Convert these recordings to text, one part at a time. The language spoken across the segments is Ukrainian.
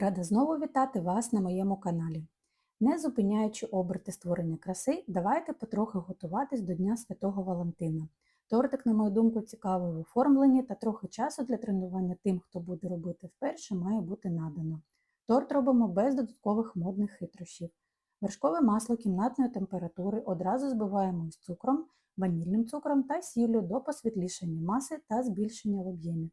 Рада знову вітати вас на моєму каналі. Не зупиняючи оберти створення краси, давайте потрохи готуватись до Дня Святого Валентина. Тортик, на мою думку, цікавий в оформленні та трохи часу для тренування тим, хто буде робити вперше, має бути надано. Торт робимо без додаткових модних хитрощів. Вершкове масло кімнатної температури одразу збиваємо із цукром, ванільним цукром та сіллю до посвітлішення маси та збільшення в об'ємі.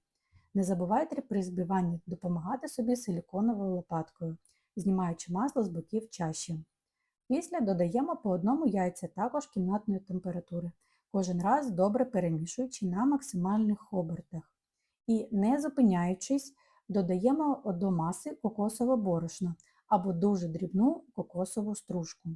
Не забувайте при збиванні допомагати собі силіконовою лопаткою, знімаючи масло з боків чаші. Після додаємо по одному яйця також кімнатної температури, кожен раз добре перемішуючи на максимальних обертах. І не зупиняючись, додаємо до маси кокосове борошно або дуже дрібну кокосову стружку.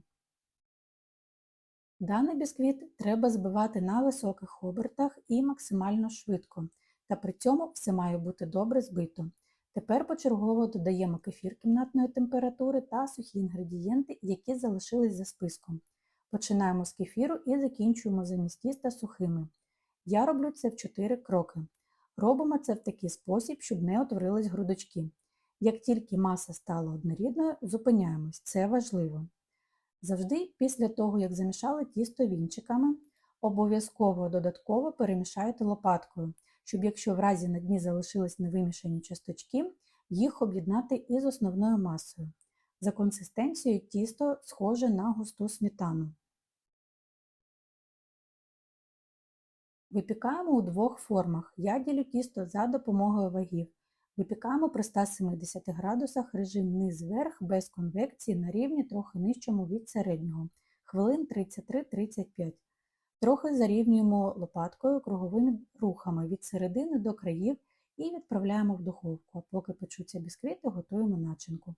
Даний бісквіт треба збивати на високих обертах і максимально швидко, та при цьому все має бути добре збито. Тепер почергово додаємо кефір кімнатної температури та сухі інгредієнти, які залишились за списком. Починаємо з кефіру і закінчуємо замість тіста сухими. Я роблю це в 4 кроки. Робимо це в такий спосіб, щоб не утворились грудочки. Як тільки маса стала однорідною, зупиняємось, це важливо. Завжди після того, як замішали тісто вінчиками, обов'язково додатково перемішайте лопаткою, щоб якщо в разі на дні залишились невимішані часточки, їх об'єднати із основною масою. За консистенцією тісто схоже на густу сметану. Випікаємо у двох формах. Я ділю тісто за допомогою вагів. Випікаємо при 170 градусах режим низ-верх без конвекції на рівні трохи нижчому від середнього, хвилин 33-35. Трохи зарівнюємо лопаткою круговими рухами від середини до країв і відправляємо в духовку, поки печуться бісквіти, готуємо начинку.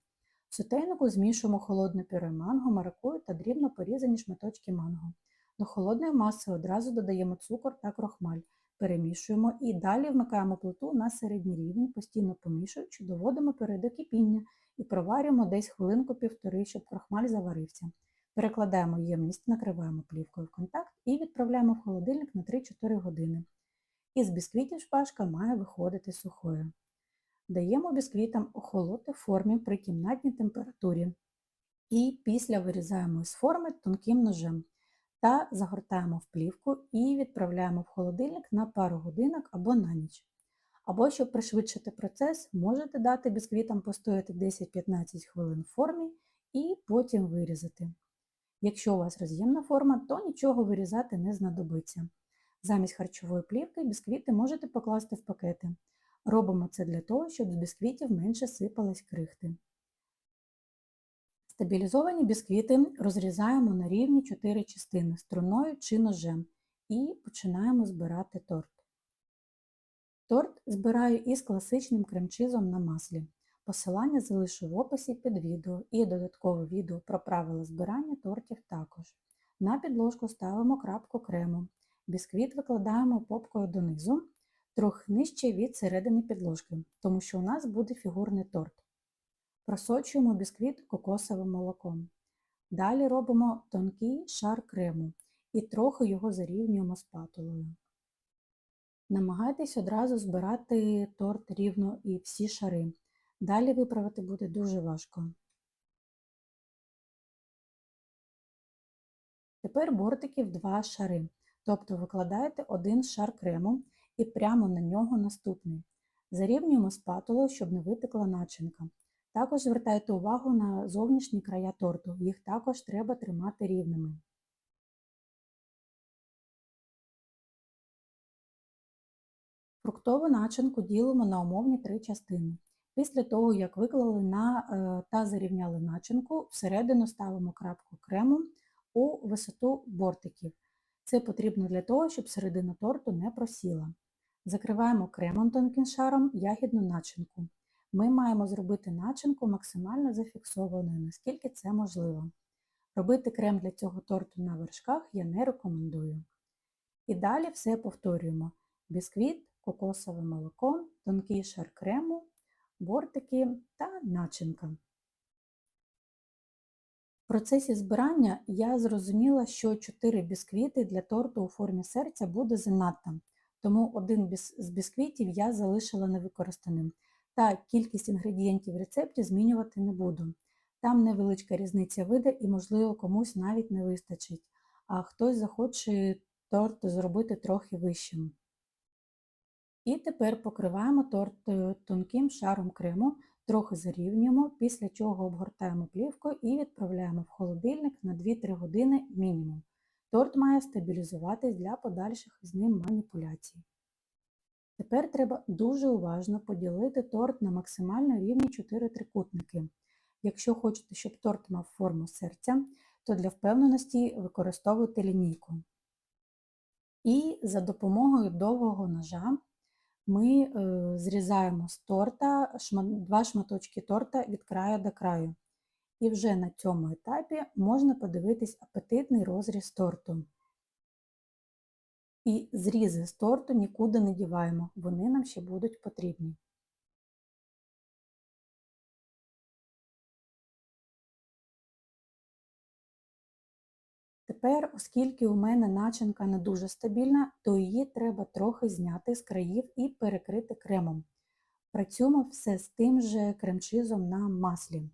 В сотейнику змішуємо холодне пюре манго, маракую та дрібно порізані шматочки манго. До холодної маси одразу додаємо цукор та крохмаль, перемішуємо і далі вмикаємо плиту на середній рівень, постійно помішуючи, доводимо пюре до кипіння і проварюємо десь хвилинку-півтори, щоб крохмаль заварився. Перекладаємо ємність, накриваємо плівкою в контакт і відправляємо в холодильник на 3-4 години. Із бісквітів шпажка має виходити сухою. Даємо бісквітам охолоти в формі при кімнатній температурі. І після вирізаємо з форми тонким ножем та загортаємо в плівку і відправляємо в холодильник на пару годинок або на ніч. Або, щоб пришвидшити процес, можете дати бісквітам постояти 10-15 хвилин в формі і потім вирізати. Якщо у вас роз'ємна форма, то нічого вирізати не знадобиться. Замість харчової плівки бісквіти можете покласти в пакети. Робимо це для того, щоб з бісквітів менше сипались крихти. Стабілізовані бісквіти розрізаємо на рівні 4 частини струною чи ножем і починаємо збирати торт. Торт збираю із класичним кремчизом на маслі. Посилання залишу в описі під відео і додаткове відео про правила збирання тортів також. На підложку ставимо крапку крему. Бісквіт викладаємо попкою донизу, трохи нижче від середини підложки, тому що у нас буде фігурний торт. Просочуємо бісквіт кокосовим молоком. Далі робимо тонкий шар крему і трохи його зарівнюємо спатулою. Намагайтесь одразу збирати торт рівно і всі шари. Далі виправити буде дуже важко. Тепер бортики в два шари, тобто викладаєте один шар крему і прямо на нього наступний. Зарівнюємо спатулою, щоб не витекла начинка. Також звертайте увагу на зовнішні края торту, їх також треба тримати рівними. Фруктову начинку ділимо на умовні три частини. Після того, як виклали на е, та зарівняли начинку, всередину ставимо крапку крему у висоту бортиків. Це потрібно для того, щоб середина торту не просіла. Закриваємо кремом тонким шаром ягідну начинку. Ми маємо зробити начинку максимально зафіксованою, наскільки це можливо. Робити крем для цього торту на вершках я не рекомендую. І далі все повторюємо: бісквіт, кокосове молоко, тонкий шар крему, бортики та начинка. В процесі збирання я зрозуміла, що 4 бісквіти для торту у формі серця буде занадто, тому один з бісквітів я залишила невикористаним. Та кількість інгредієнтів в рецепті змінювати не буду. Там невеличка різниця вида і, можливо, комусь навіть не вистачить, а хтось захоче торт зробити трохи вищим. І тепер покриваємо торт е, тонким шаром крему, трохи зарівнюємо, після чого обгортаємо плівкою і відправляємо в холодильник на 2-3 години мінімум. Торт має стабілізуватись для подальших з ним маніпуляцій. Тепер треба дуже уважно поділити торт на максимально рівні 4 трикутники. Якщо хочете, щоб торт мав форму серця, то для впевненості використовуйте лінійку. І за допомогою довгого ножа ми е, зрізаємо з торта два шматочки торта від краю до краю. І вже на цьому етапі можна подивитись апетитний розріз торту. І зрізи з торту нікуди не діваємо, вони нам ще будуть потрібні. Тепер, оскільки у мене начинка не дуже стабільна, то її треба трохи зняти з країв і перекрити кремом. Працюємо все з тим же кремчизом на маслі.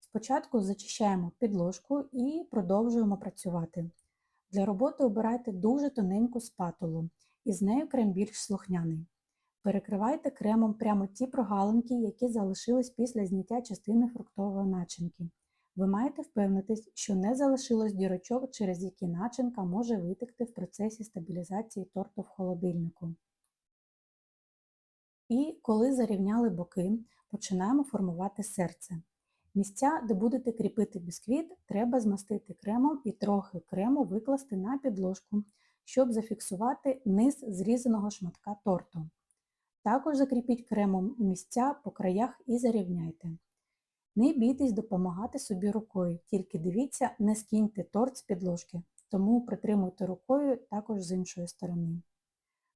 Спочатку зачищаємо підложку і продовжуємо працювати. Для роботи обирайте дуже тоненьку спатулу, і з нею крем більш слухняний. Перекривайте кремом прямо ті прогалинки, які залишились після зняття частини фруктової начинки. Ви маєте впевнитись, що не залишилось дірочок, через які начинка може витекти в процесі стабілізації торту в холодильнику. І коли зарівняли боки, починаємо формувати серце. Місця, де будете кріпити бісквіт, треба змастити кремом і трохи крему викласти на підложку, щоб зафіксувати низ зрізаного шматка торту. Також закріпіть кремом місця по краях і зарівняйте. Не бійтесь допомагати собі рукою, тільки дивіться, не скиньте торт з підложки, тому притримуйте рукою також з іншої сторони.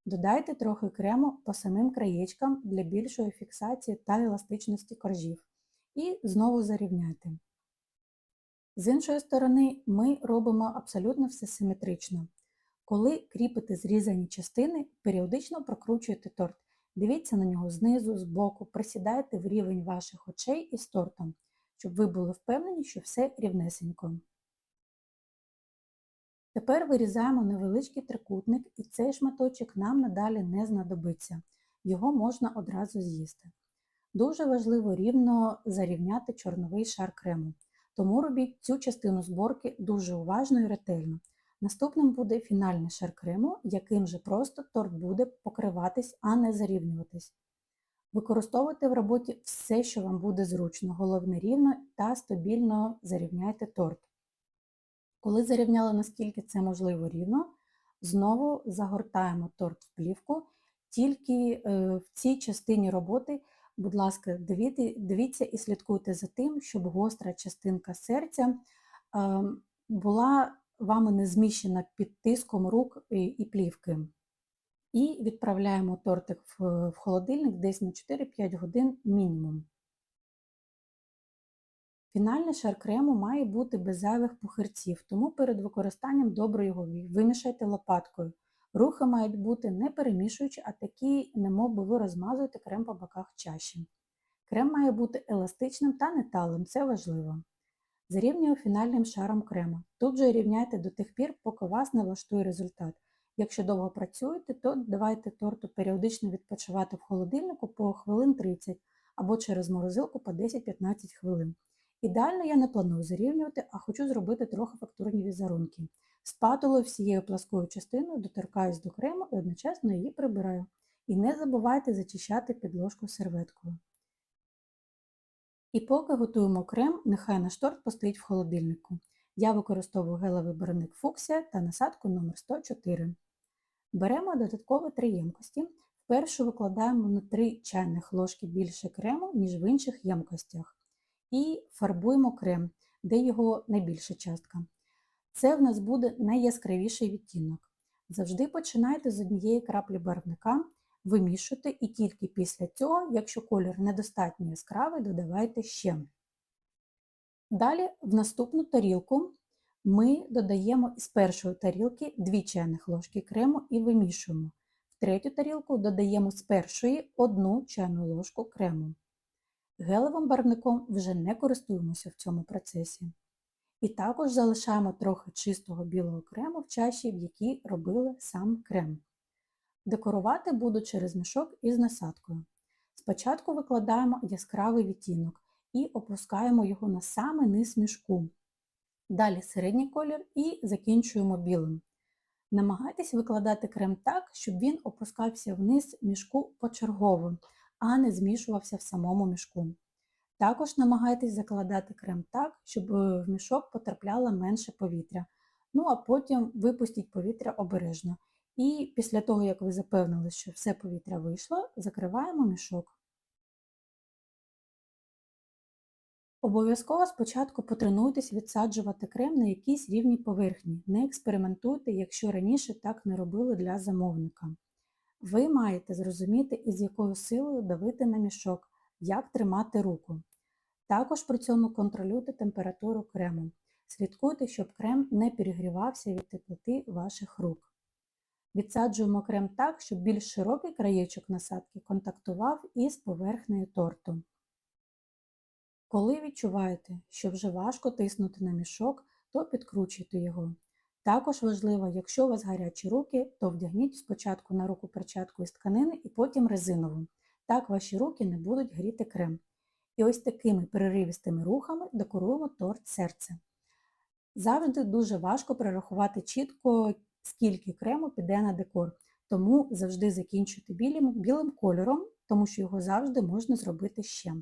Додайте трохи крему по самим краєчкам для більшої фіксації та еластичності коржів. І знову зарівняйте. З іншої сторони, ми робимо абсолютно все симетрично. Коли кріпите зрізані частини, періодично прокручуєте торт. Дивіться на нього знизу, збоку, присідайте в рівень ваших очей із тортом, щоб ви були впевнені, що все рівнесенько. Тепер вирізаємо невеличкий трикутник, і цей шматочок нам надалі не знадобиться. Його можна одразу з'їсти. Дуже важливо рівно зарівняти чорновий шар крему, тому робіть цю частину зборки дуже уважно і ретельно. Наступним буде фінальний шар крему, яким же просто торт буде покриватись, а не зарівнюватись. Використовуйте в роботі все, що вам буде зручно, головне рівно та стабільно зарівняйте торт. Коли зарівняли, наскільки це можливо рівно, знову загортаємо торт в плівку, тільки е, в цій частині роботи, будь ласка, дивіться і слідкуйте за тим, щоб гостра частинка серця ем, була вами не зміщена під тиском рук і плівки. І відправляємо тортик в холодильник десь на 4-5 годин мінімум. Фінальний шар крему має бути без зайвих пухирців, тому перед використанням добре його вимішайте лопаткою. Рухи мають бути не перемішуючи, а такі, немов би ви розмазуєте крем по боках чаші. Крем має бути еластичним та неталим, це важливо. Зарівнюю фінальним шаром крему. Тут же рівняйте до тих пір, поки вас не влаштує результат. Якщо довго працюєте, то давайте торту періодично відпочивати в холодильнику по хвилин 30 або через морозилку по 10-15 хвилин. Ідеально я не планую зарівнювати, а хочу зробити трохи фактурні візерунки. Спатулою всією пласкою частиною доторкаюсь до крему і одночасно її прибираю. І не забувайте зачищати підложку серветкою. І поки готуємо крем, нехай наш торт постоїть в холодильнику. Я використовую гелевий барник фуксія та насадку номер 104 Беремо додаткові три ємкості. Вперше викладаємо на 3 чайних ложки більше крему, ніж в інших ємкостях. І фарбуємо крем, де його найбільша частка. Це в нас буде найяскравіший відтінок. Завжди починайте з однієї краплі барвника вимішуйте і тільки після цього, якщо колір недостатньо яскравий, додавайте ще. Далі в наступну тарілку ми додаємо із першої тарілки 2 чайних ложки крему і вимішуємо. В третю тарілку додаємо з першої 1 чайну ложку крему. Гелевим барвником вже не користуємося в цьому процесі. І також залишаємо трохи чистого білого крему в чаші, в якій робили сам крем. Декорувати буду через мішок із насадкою. Спочатку викладаємо яскравий відтінок і опускаємо його на самий низ мішку. Далі середній колір і закінчуємо білим. Намагайтесь викладати крем так, щоб він опускався вниз мішку почергово, а не змішувався в самому мішку. Також намагайтесь закладати крем так, щоб е, в мішок потрапляло менше повітря. Ну а потім випустіть повітря обережно. І після того, як ви запевнили, що все повітря вийшло, закриваємо мішок. Обов'язково спочатку потренуйтесь відсаджувати крем на якійсь рівній поверхні. Не експериментуйте, якщо раніше так не робили для замовника. Ви маєте зрозуміти, із якою силою давити на мішок, як тримати руку. Також при цьому контролюйте температуру крему. Слідкуйте, щоб крем не перегрівався від теплоти ваших рук. Відсаджуємо крем так, щоб більш широкий краєчок насадки контактував із поверхнею торту. Коли відчуваєте, що вже важко тиснути на мішок, то підкручуйте його. Також важливо, якщо у вас гарячі руки, то вдягніть спочатку на руку перчатку із тканини і потім резинову. Так ваші руки не будуть гріти крем. І ось такими переривістими рухами декоруємо торт серце. Завжди дуже важко перерахувати чітко, скільки крему піде на декор, тому завжди закінчуйте білим, білим кольором, тому що його завжди можна зробити ще.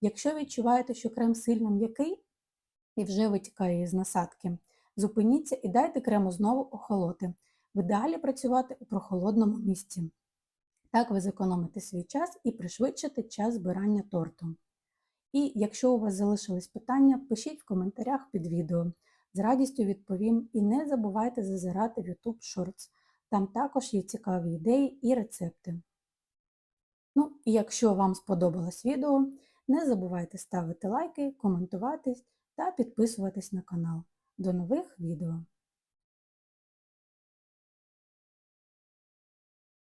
Якщо відчуваєте, що крем сильно м'який і вже витікає із насадки, зупиніться і дайте крему знову охолоти. В ідеалі працювати у прохолодному місці. Так ви зекономите свій час і пришвидшите час збирання торту. І якщо у вас залишились питання, пишіть в коментарях під відео. З радістю відповім і не забувайте зазирати в YouTube Shorts. Там також є цікаві ідеї і рецепти. Ну, і якщо вам сподобалось відео, не забувайте ставити лайки, коментувати та підписуватись на канал. До нових відео!